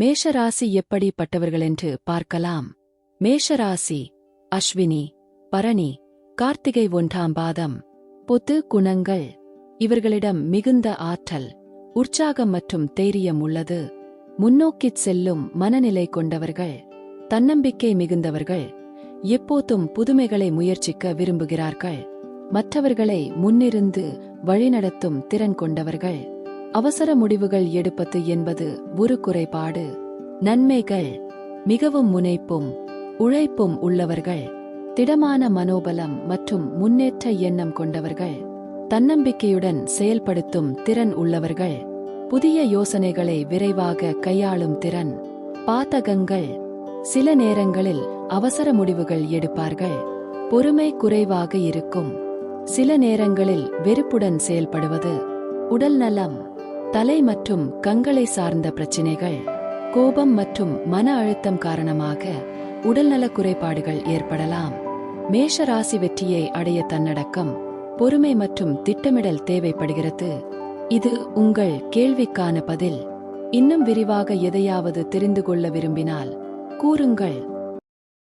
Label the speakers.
Speaker 1: மேஷராசி எப்படிப்பட்டவர்களென்று பார்க்கலாம். மேஷராசி அஸ்வினி பரணி கார்த்திகை ஒன்றாம் பாதம் பொது குணங்கள். இவர்களிடம் மிகுந்த ஆற்றல் உற்சாகம் மற்றும் தைரியம் உள்ளது. முன்னோக்கிச் செல்லும் மனநிலை கொண்டவர்கள் தன்னம்பிக்கை மிகுந்தவர்கள் எப்போதும் புதுமைகளை முயற்சிக்க விரும்புகிறார்கள். மற்றவர்களை முன்னிருந்து வழிநடத்தும் திறன் கொண்டவர்கள். அவசர முடிவுகள் எடுப்பது என்பது ஒரு குறைபாடு. நன்மைகள் மிகவும் முனைப்பும் உழைப்பும் உள்ளவர்கள் திடமான மனோபலம் மற்றும் முன்னேற்ற எண்ணம் கொண்டவர்கள் தன்னம்பிக்கையுடன் செயல்படுத்தும் திறன் உள்ளவர்கள் புதிய யோசனைகளை விரைவாக கையாளும் திறன் பாதகங்கள் சில நேரங்களில் அவசர முடிவுகள் எடுப்பார்கள் பொறுமை குறைவாக இருக்கும் சில நேரங்களில் வெறுப்புடன் செயல்படுவது உடல் நலம் தலை மற்றும் கண்களை சார்ந்த பிரச்சினைகள் கோபம் மற்றும் மன அழுத்தம் காரணமாக உடல்நலக் குறைபாடுகள் ஏற்படலாம். மேஷ ராசி வெற்றியை அடைய தன்னடக்கம் பொறுமை மற்றும் திட்டமிடல் தேவைப்படுகிறது. இது உங்கள் கேள்விக்கான பதில். இன்னும் விரிவாக எதையாவது தெரிந்து கொள்ள விரும்பினால் கூறுங்கள்.